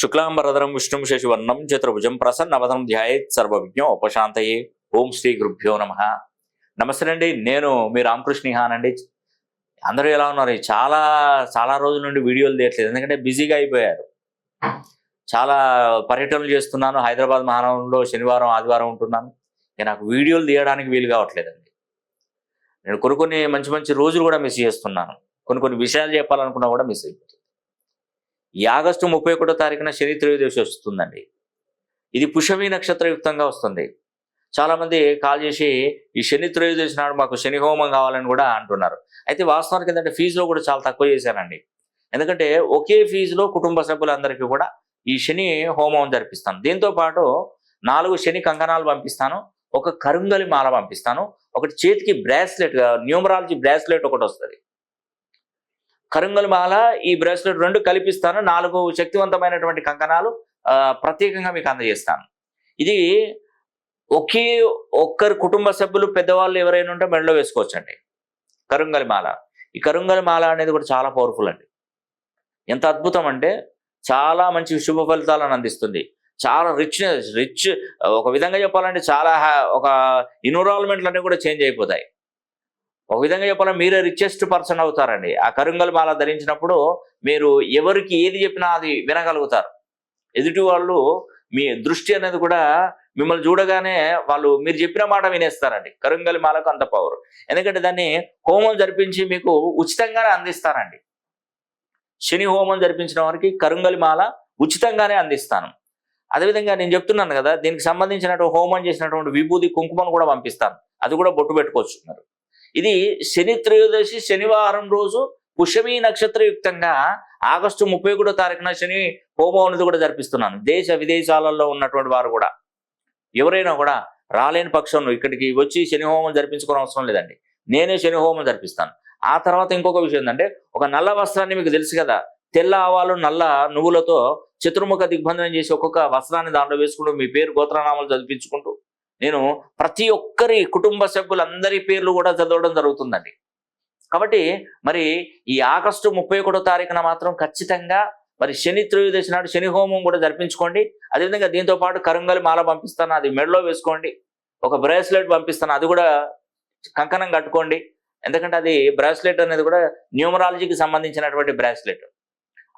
శుక్లాంబరధరం విష్ణుం శశివర్ణం చతుర్భుజం ప్రసన్నవదనం ధ్యాయేత్ సర్వవిజ్ఞం ఉపశాంతయే. ఓం శ్రీ గురుభ్యో నమ. నమస్తే అండి నేను మీ రామకృష్ణ అండి అందరూ ఎలా ఉన్నారు? చాలా చాలా రోజుల నుండి వీడియోలు తీయట్లేదు ఎందుకంటే బిజీగా అయిపోయారు. చాలా పర్యటనలు చేస్తున్నాను హైదరాబాద్ మహానగరంలో శనివారం ఆదివారం ఉంటున్నాను. ఇక నాకు వీడియోలు తీయడానికి వీలు కావట్లేదండి. నేను కొన్ని కొన్ని మంచి మంచి రోజులు కూడా మిస్ చేస్తున్నాను. కొన్ని కొన్ని విషయాలు చెప్పాలనుకున్నా కూడా మిస్ అయిపోతుంది. ఈ ఆగస్టు ముప్పై ఒకటో తారీఖున శని త్రయోదశి వస్తుందండి. ఇది పుషమి నక్షత్రయుక్తంగా వస్తుంది. చాలామంది కాల్ చేసి ఈ శని త్రయోదశి నాడు మాకు శని హోమం కావాలని కూడా అంటున్నారు. అయితే వాస్తవానికి ఏంటంటే ఫీజులో కూడా చాలా తక్కువ చేశానండి ఎందుకంటే ఒకే ఫీజులో కుటుంబ సభ్యులందరికీ కూడా ఈ శని హోమం జరిపిస్తాను. దీంతో పాటు నాలుగు శని కంకణాలు పంపిస్తాను ఒక కరుంగలి మాల పంపిస్తాను ఒకటి చేతికి బ్రాస్లెట్ న్యూమరాలజీ బ్రాస్లెట్ ఒకటి వస్తుంది. కరుంగలి మాల ఈ బ్రేస్లెట్ రెండు కల్పిస్తాను. నాలుగు శక్తివంతమైనటువంటి కంకణాలు ప్రత్యేకంగా మీకు అందజేస్తాను. ఇది ఒకే ఒక్కరు కుటుంబ సభ్యులు పెద్దవాళ్ళు ఎవరైనా ఉంటే మెడలో వేసుకోవచ్చండి. కరుంగలి మాల ఈ కరుంగలి మాల అనేది కూడా చాలా పవర్ఫుల్ అండి. ఎంత అద్భుతం అంటే చాలా మంచి శుభ ఫలితాలను అందిస్తుంది. చాలా రిచ్ రిచ్ ఒక విధంగా చెప్పాలంటే చాలా హ్యా- ఒక ఇన్వరాల్మెంట్లు అన్నీ కూడా చేంజ్ అయిపోతాయి. ఒక విధంగా చెప్పాలంటే మీరే రిచెస్ట్ పర్సన్ అవుతారండి. ఆ కరుంగల్ మాల ధరించినప్పుడు మీరు ఎవరికి ఏది చెప్పినా అది వినగలుగుతారు. ఎదుటి వాళ్ళు మీ దృష్టి అనేది కూడా మిమ్మల్ని చూడగానే వాళ్ళు మీరు చెప్పిన మాట వినేస్తారండి. కరుంగలి మాలకు అంత పవర్ ఎందుకంటే దాన్ని హోమం జరిపించి మీకు ఉచితంగానే అందిస్తారండి. శని హోమం జరిపించిన వారికి కరుంగలి మాల ఉచితంగానే అందిస్తాను. అదేవిధంగా నేను చెప్తున్నాను కదా దీనికి సంబంధించినటువంటి హోమం చేసినటువంటి విభూతి కుంకుమను కూడా పంపిస్తాను. అది కూడా బొట్టు పెట్టుకోవచ్చున్నారు ఇది శని త్రయోదశి శనివారం రోజు పుష్యమీ నక్షత్రయుక్తంగా ఆగస్టు ముప్పై ఒకటో తారీఖున శని హోమం కూడా జరిపిస్తున్నాను. దేశ విదేశాలలో ఉన్నటువంటి వారు కూడా. ఎవరైనా కూడా రాలేని పక్షంలో ఇక్కడికి వచ్చి శని హోమం జరిపించుకోవడం అవసరం లేదండి. నేనే శని హోమం జరిపిస్తాను. ఆ తర్వాత ఇంకొక విషయం ఏంటంటే ఒక నల్ల వస్త్రాన్ని మీకు తెలుసు కదా తెల్ల ఆవాలు నల్ల నువ్వులతో చతుర్ముఖ దిగ్బంధనం చేసి ఒక్కొక్క వస్త్రాన్ని దాంట్లో వేసుకుంటూ మీ పేరు గోత్రనామాలు చదివించుకుంటూ నేను ప్రతి ఒక్కరి కుటుంబ సభ్యులందరి పేర్లు కూడా చదవడం జరుగుతుందండి. కాబట్టి మరి ఈ ఆగస్టు ముప్పై ఒకటో తారీఖున మాత్రం ఖచ్చితంగా మరి శని త్రయోదశి నాడు శని హోమం కూడా జరిపించుకోండి. అదేవిధంగా దీంతో పాటు కరుంగలి మాల పంపిస్తాను అది మెడలో వేసుకోండి. ఒక బ్రాస్లెట్ పంపిస్తాను అది కూడా కంకణం కట్టుకోండి. ఎందుకంటే అది బ్రాస్లెట్ అనేది కూడా న్యూమరాలజీకి సంబంధించినటువంటి బ్రాస్లెట్.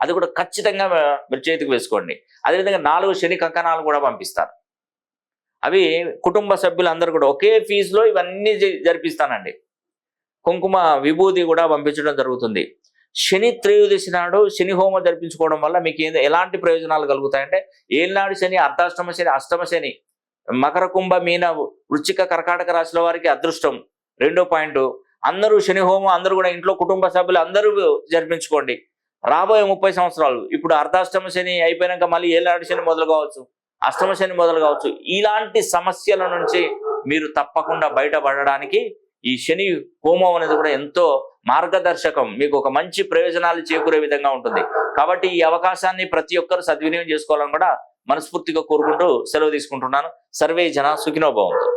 అది కూడా ఖచ్చితంగా మీరు చేతికి వేసుకోండి. అదేవిధంగా నాలుగు శని కంకణాలు కూడా పంపిస్తాను. అవి కుటుంబ సభ్యులందరూ కూడా ఒకే ఫీజులో ఇవన్నీ జరిపిస్తానండి. కుంకుమ విభూది కూడా పంపించడం జరుగుతుంది. శని త్రయోదశి నాడు శని హోమం జరిపించుకోవడం వల్ల మీకు ఏదో ఎలాంటి ప్రయోజనాలు కలుగుతాయంటే ఏనాడు శని అర్ధాష్టమ శని అష్టమ శని మకర కుంభ మీన వృచ్చిక కర్కాటక రాశుల వారికి అదృష్టం. రెండో పాయింట్ అందరూ శని హోమం అందరూ కూడా ఇంట్లో కుటుంబ సభ్యులు అందరూ జరిపించుకోండి. రాబోయే ముప్పై సంవత్సరాలు ఇప్పుడు అర్ధాష్టమ శని అయిపోయినాక మళ్ళీ ఏళ్ళనాడు శని మొదలు కావచ్చు అష్టమ శని మొదలు కావచ్చు. ఇలాంటి సమస్యల నుంచి మీరు తప్పకుండా బయటపడడానికి ఈ శని హోమం అనేది కూడా ఎంతో మార్గదర్శకం. మీకు ఒక మంచి ప్రయోజనాలు చేకూరే విధంగా ఉంటుంది. కాబట్టి ఈ అవకాశాన్ని ప్రతి ఒక్కరు సద్వినియోగం చేసుకోవాలని కూడా మనస్ఫూర్తిగా కోరుకుంటూ సెలవు తీసుకుంటున్నాను. సర్వే జన సుఖినోభవంతో